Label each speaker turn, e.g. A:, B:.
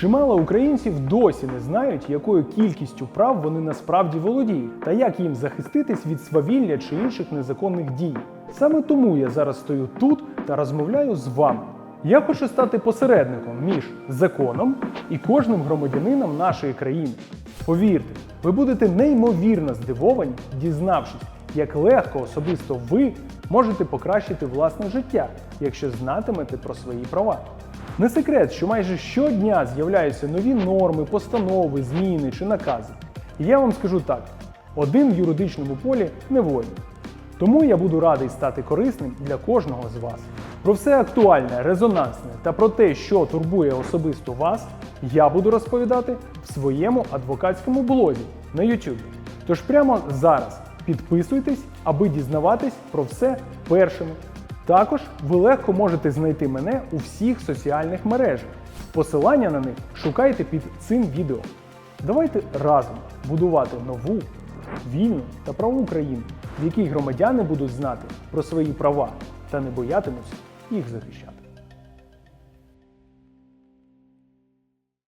A: Чимало українців досі не знають, якою кількістю прав вони насправді володіють, та як їм захиститись від свавілля чи інших незаконних дій. Саме тому я зараз стою тут та розмовляю з вами. Я хочу стати посередником між законом і кожним громадянином нашої країни. Повірте, ви будете неймовірно здивовані, дізнавшись, як легко особисто ви можете покращити власне життя, якщо знатимете про свої права. Не секрет, що майже щодня з'являються нові норми, постанови, зміни чи накази. І я вам скажу так: один в юридичному полі не воїн. Тому я буду радий стати корисним для кожного з вас. Про все актуальне, резонансне та про те, що турбує особисто вас, я буду розповідати в своєму адвокатському блозі на YouTube. Тож прямо зараз підписуйтесь, аби дізнаватись про все першими. Також ви легко можете знайти мене у всіх соціальних мережах. Посилання на них шукайте під цим відео. Давайте разом будувати нову, вільну та праву країну, в якій громадяни будуть знати про свої права та не боятимуться їх захищати.